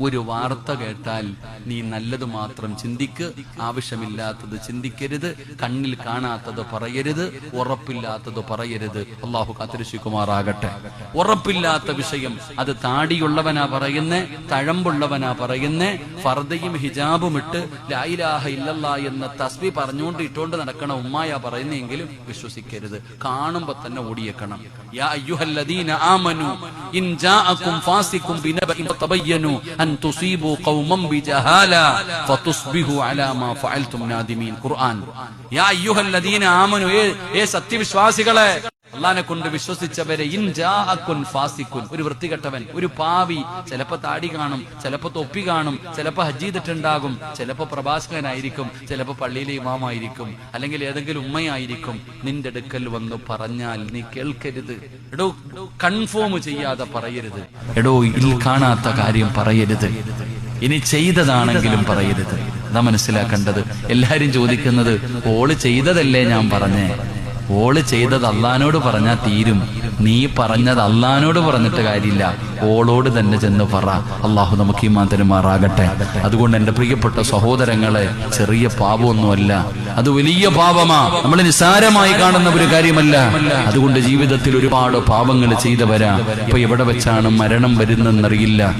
ഒരു വാർത്ത കേട്ടാൽ നീ നല്ലത് മാത്രം ചിന്തിക്ക്. ആവശ്യമില്ലാത്തത് ചിന്തിക്കരുത്. കണ്ണിൽ കാണാത്തത് പറയരുത്. ഉറപ്പില്ലാത്തത് പറയരുത്. അള്ളാഹു കാത്തിരിശിക്കുമാറാകട്ടെ ഉറപ്പില്ലാത്ത വിഷയം അത് താടിയുള്ളവനാ പറയുന്നേ തഴമ്പുള്ളവനാ പറയുന്നേ ഫർദയും ഹിജാബും ഇട്ട് ലായിലാഹ ഇല്ലല്ല എന്ന തസ്ബി പറഞ്ഞുകൊണ്ട് ഇട്ടുകൊണ്ട് നടക്കണ ഉമ്മായ പറയുന്നെങ്കിലും വിശ്വസിക്കരുത്. കാണുമ്പോ തന്നെ ഓടിയേക്കണം. യാ അയ്യുഹല്ലദീന ഇൻ ജാഅകും ഫാസിഖും ബിനബഇൻ ഫതബയ്യനു അൻ തുസീബു ഖൗമൻ ബിജഹാല ഫതുസ്ബിഹു അലാ മാ ഫഅൽതും നാദിമീൻ ഖുർആൻ. യാ അയ്യുഹല്ലദീന ആമനു ഏ സത്യവിശ്വാസികളെ അള്ളാനെ കൊണ്ട് വിശ്വസിച്ചവരെ ഇൻ ജാഅക്കുൻ ഫാസിക്കുൻ ഒരു വൃത്തികെട്ടവൻ ഒരു പാവി. ചിലപ്പോ താടി കാണും ചിലപ്പോ തൊപ്പി കാണും ചിലപ്പോ ഹജ്ജ് ചെയ്തിട്ടുണ്ടാകും ചിലപ്പോ പ്രഭാഷകനായിരിക്കും ചിലപ്പോ പള്ളിയിലെ ഇമാമായിരിക്കും അല്ലെങ്കിൽ ഏതെങ്കിലും ഉമ്മയായിരിക്കും. നിന്റെ അടുക്കൽ വന്ന് പറഞ്ഞാൽ നീ കേൾക്കരുത്. എടോ കൺഫേം ചെയ്യാതെ പറയരുത്. എടോ ഇതിൽ കാണാത്ത കാര്യം പറയരുത്. ഇനി ചെയ്തതാണെങ്കിലും പറയരുത്. അതാ മനസ്സിലാക്കേണ്ടത്. എല്ലാരും ചോദിക്കുന്നത് ഓൾ ചെയ്തതല്ലേ ഞാൻ പറഞ്ഞേ? ഓൾ ചെയ്തത് അള്ളഹാനോട് പറഞ്ഞാ തീരും. നീ പറഞ്ഞത് അള്ളഹാനോട് പറഞ്ഞിട്ട് കാര്യമില്ല. ഓളോട് തന്നെ ചെന്ന് പറ. അള്ളാഹു നമുക്ക് ഈ മാതരുമാറാകട്ടെ അതുകൊണ്ട് എന്റെ പ്രിയപ്പെട്ട സഹോദരങ്ങളെ ചെറിയ പാപമൊന്നുമല്ല. അത് വലിയ പാപമാ. നമ്മൾ നിസ്സാരമായി കാണുന്ന ഒരു കാര്യമല്ല. അതുകൊണ്ട് ജീവിതത്തിൽ ഒരുപാട് പാപങ്ങൾ ചെയ്തവരാ. ഇപ്പൊ എവിടെ വെച്ചാണ് മരണം വരുന്നെന്നറിയില്ല